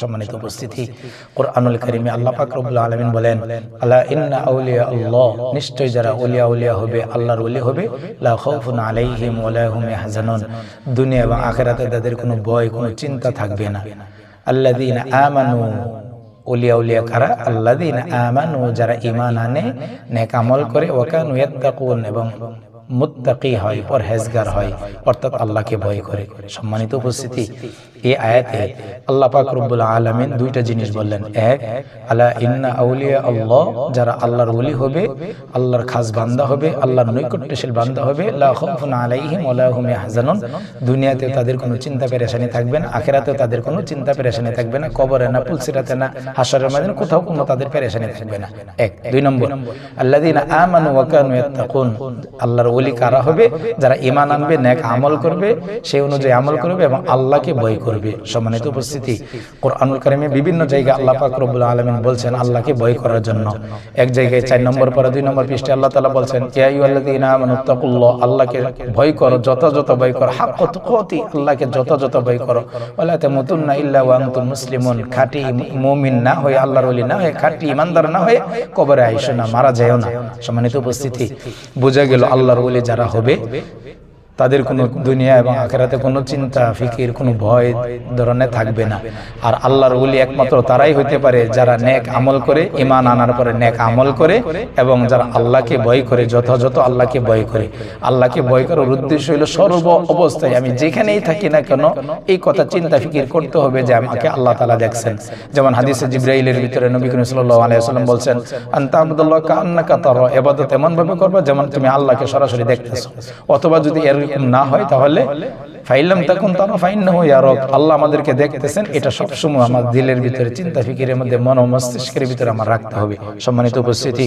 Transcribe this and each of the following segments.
সম্মানিত উপস্থিতি। কোরআনুল কারিমে আল্লাহ পাক রব্বুল আলামিন বলেন আলা ইন্না আউলিয়া আল্লাহ। নিশ্চয় যারা ওলিয়া উলিয়া হবে আল্লাহর ওলি হবে লা খাউফুন আলাইহিম ওয়া লা হুম ইয়াহজানুন। দুনিয়া এবং আখিরাতে তাদের কোনো ভয় কোনো চিন্তা থাকবে না। আল্লাযীনা আমানু উলিয়া উলিয়া কারা? আল্লাযীনা আমানু যারা ঈমান আনে নেক আমল করে ওয়া কানু ইয়াত্তাকুন এবং মুত্তাকি হয়, পরহেজগার হয়। অর্থাৎ আল্লাহকে ভয় করে। সম্মানিত উপস্থিতি, এই আয়াতে আল্লাহ পাক রব্বুল আলামিন দুইটা জিনিস বললেন। এক, আলা ইন্না আউলিয়া আল্লাহ, যারা আল্লাহর ওলি হবে, আল্লাহর খাস বান্দা হবে, আল্লাহর নৈকট্যশীল বান্দা হবে, লা খাউফুন আলাইহিম ওয়া লা হুম ইয়াহজানুন। দুনিয়াতে তাদের কোনো চিন্তা পেরেশানি থাকবে না, আখিরাতেও তাদের কোনো চিন্তা পেরেশানি থাকবে না, কবরে না, পুলসিরাতে না হাসরের ময়দানে কোথাও কোনো তাদের পেরেশানি থাকবে না। এক। দুই নম্বর, আল্লাযীনা আমানু ওয়া কানু ইয়াত্তাকুন, আল্লাহর ওলি কারা হবে? যারা ঈমান আনবে নেক আমল করবে সেই অনুযায়ী আমল করবে এবং আল্লাহকে ভয় করবে। সম্মানিত উপস্থিতি কোরআনুল কারিমে বিভিন্ন জায়গায় আল্লাহ পাক রব্বুল আলামিন বলছেন আল্লাহকে ভয় করার জন্য। এক জায়গায় চার নম্বর পরে দুই নম্বর পৃষ্ঠে আল্লাহ তাআলা বলছেন ইয়া আইয়ুহাল্লাযীনা আমানু তাকুল্লাহ আল্লাহকে ভয় করো যথাযথ ভয় করো হাক্ক তুকাতি আল্লাহকে যথাযথ ভয় করো। ওয়ালা তামুতুন্না ইল্লা ওয়া আনতুম মুসলিমুন। খাঁটি মুমিন না হয়ে আল্লাহর ওলি না হয়ে খাঁটি ইমানদার না হয়ে কবরে আইসো না মারা যায়ও না সম্মানিত উপস্থিতি বোঝা গেল আল্লাহর ওলি যারা হবে তাদের কোনো দুনিয়া এবং আখেরাতে কোনো চিন্তা ফিকির কোনো ভয় ধরনের থাকবে না। আর আল্লাহর ওলি একমাত্র তারাই হইতে পারে যারা নেক আমল করে ইমান আনার পরে নেক আমল করে এবং যারা আল্লাহকে ভয় করে যথাযথ আল্লাহকে ভয় করে। আল্লাহকে ভয় করার উদ্দেশ্য হলো সর্ব অবস্থায় আমি যেখানেই থাকি না কেন এই কথা চিন্তা ফিকির করতে হবে যে আমাকে আল্লাহ তালা দেখছেন। যেমন হাদিসে জিব্রাইলের ভিতরে নবী করিম সাল্লাল্লাহু আলাইহি ওয়াসাল্লাম বলছেন আনতা আবদুল্লাহ কান্নাকা তারা ইবাদত এমন ভাবে করবা যেমন তুমি আল্লাহকে সরাসরি দেখতেছো অথবা যদি এরকম না হয়, তাহলে ফাইলাম তখন তারা ফাইন না হয় আরব আল্লাহ আমাদেরকে দেখতেছেন, এটা সবসময় আমার দিলের ভিতরে, চিন্তা ফিকিরের মধ্যে, মন মস্তিষ্কের ভিতরে আমার রাখতে হবে। সম্মানিত উপস্থিতি,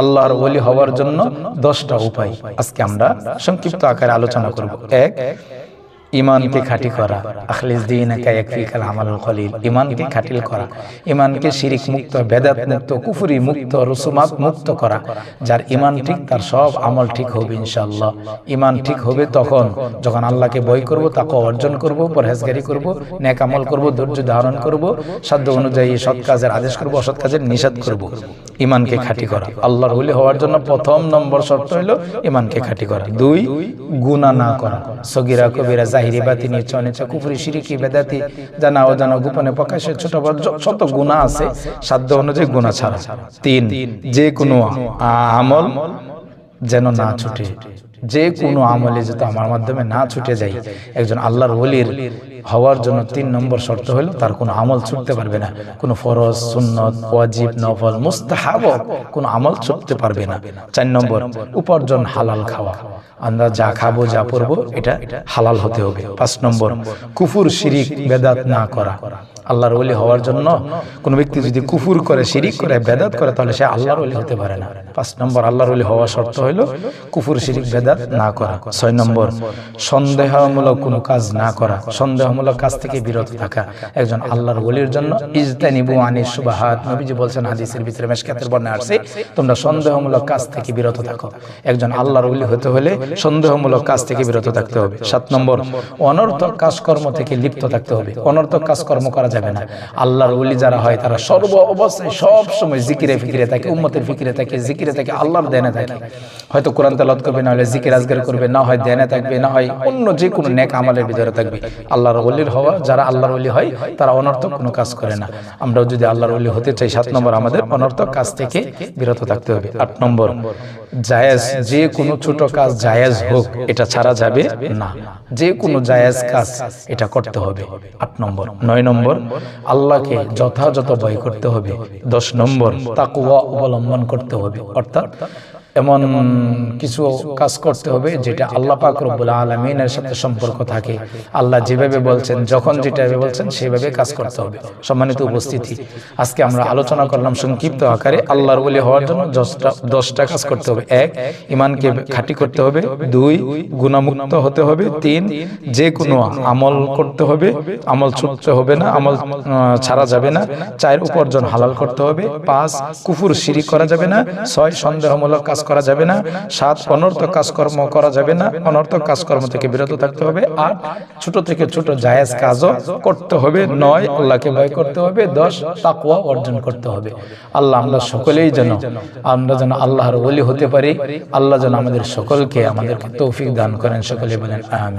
আল্লাহর বলি হওয়ার জন্য দশটা উপায় আজকে আমরা সংক্ষিপ্ত আকারে আলোচনা করব। এক ইমানকে খাঁটি করা। আখলিস দিন ইয়াকফিকাল আমালুল কলিল ইমানকে খাঁটিল করা। ইমানকে শিরিক মুক্ত বেদাত মুক্ত কুফরি মুক্ত রসুমাত মুক্ত করা। যার ইমান ঠিক তার সব আমল ঠিক হবে ইনশাআল্লাহ। ইমান ঠিক হবে তখন যখন আল্লাহকে বই করব তাকে অর্জন করব পরহেজগারি করব নেক আমল করব ধৈর্য ধারণ করব সাধ্য অনুযায়ী সৎ কাজের আদেশ করব অসৎ কাজের নিষেধ করব ইমানকে খাঁটি করা। আল্লাহর হলি হওয়ার জন্য প্রথম নম্বর শর্ত হলো ইমানকে খাঁটি করা দুই গুনাহ না করা সগিরা কবিরা জাহিরি বাতিনি চনেচা কুফরি সিরিকি বেদাতি জানা অজানা গোপনে প্রকাশে ছোট বড় শত গুণা আছে সাধ্য অনুযায়ী গুণা ছাড়া। তিন যে কোনো আমল যেন না ছুটে। যে কোনো আমলে যেন আমার মাধ্যমে না ছুটে যায় একজন আল্লাহর ওলির হওয়ার জন্য তিন নম্বর শর্ত হলো, তার কোনো আমল ছুটতে পারবে না। কোনো ফরজ, সুন্নত, ওয়াজিব, নফল, মুস্তাহাব কোনো আমল ছুটতে পারবে না। চার নম্বর, উপার্জন হালাল খাওয়া। আমরা যা খাব, যা পরবো, এটা হালাল হতে হবে। পাঁচ নম্বর, কুফুর, শিরিক, বেদাত না করা। আল্লাহর ওলি হওয়ার জন্য কোন ব্যক্তি যদি কুফুর করে শিরিক করে বেদাত করে তাহলে সে আল্লাহর ওলি হতে পারে না। পাঁচ নম্বর আল্লাহর ওলি হওয়া শর্ত হইল কুফুর শিরিক বেদাত না করা। ছয় নম্বর সন্দেহমূলক কোনো কাজ না করা। সন্দেহমূলক কাজ থেকে বিরত থাকা একজন আল্লাহর ওলির জন্য ইজতানিবু আনি সুবাহাত। নবীজি বলছেন হাদিসের ভিতরে মেশকাতের বর্ণে আসছে তোমরা সন্দেহমূলক কাজ থেকে বিরত থাকো একজন আল্লাহর ওলি হতে হলে সন্দেহমূলক কাজ থেকে বিরত থাকতে হবে সাত নম্বর অনর্থক কাজকর্ম থেকে লিপ্ত থাকতে হবে। অনর্থক কাজকর্ম করা যাবে না। আল্লাহর ওলি যারা হয় তারা সর্ব অবস্থায় সব সময় জিকিরে ফিকিরে থাকে উম্মতের ফিকিরে থাকে জিকিরে থাকে আল্লাহর দেনে থাকে। হয়তো কোরআন তেলাওয়াত করবে না হলে জিকির আজগার করবে না হয় দেনে থাকবে না হয় অন্য যে কোনো নেক আমলের ভিতরে থাকবে। আল্লাহর ওলির হওয়া যারা আল্লাহর ওলি হয় তারা অনর্থক কোনো কাজ করে না। আমরাও যদি আল্লাহর ওলি হতে চাই সাত নম্বর আমাদের অনর্থক কাজ থেকে বিরত থাকতে হবে। আট নম্বর জায়েজ যে কোনো ছোট কাজ জায়েজ হোক এটা ছাড়া যাবে না। যে কোনো জায়েজ কাজ এটা করতে হবে। আট নম্বর নয় নম্বর আল্লাহকে যথাযথ ভয় করতে হবে। দশ নম্বর তাকুয়া অবলম্বন করতে হবে। অর্থাৎ এমন কিছু কাজ করতে হবে যেটা আল্লাহ পাক রব্বুল আলমিনের সাথে সম্পর্ক থাকে। আল্লাহ যেভাবে বলছেন, যখন যেটা বলছেন, সেভাবে কাজ করতে হবে। সম্মানিত উপস্থিতি, আজকে আমরা আলোচনা করলাম সংক্ষিপ্ত আকারে আল্লাহর বলি হওয়ার জন্য দশটা কাজ করতে হবে। এক ইমানকে খাঁটি করতে হবে। দুই গুণামুক্ত হতে হবে। তিন, যে কোনো আমল করতে হবে। আমল ছুটতে হবে না, আমল ছাড়া যাবে না। চায়ের উপার্জন হালাল করতে হবে। পাঁচ, কুফুর সিঁড়ি করা যাবে না। ছয়, সন্দেহমূলক কাজ করা যাবে না। সাত অনর্থক কাজকর্ম করা যাবে না। অনর্থক কাজকর্ম থেকে বিরত থাকতে হবে। আট ছোট থেকে ছোট জায়েজ কাজও করতে হবে। নয় আল্লাহকে ভয় করতে হবে। দশ তাকুয়া অর্জন করতে হবে। আল্লাহ আমরা সকলেই যেন আমরা যেন আল্লাহর বলি হতে পারি। আল্লাহ যেন আমাদের সকলকে আমাদেরকে তৌফিক দান করেন। সকলে বলেন আমিন।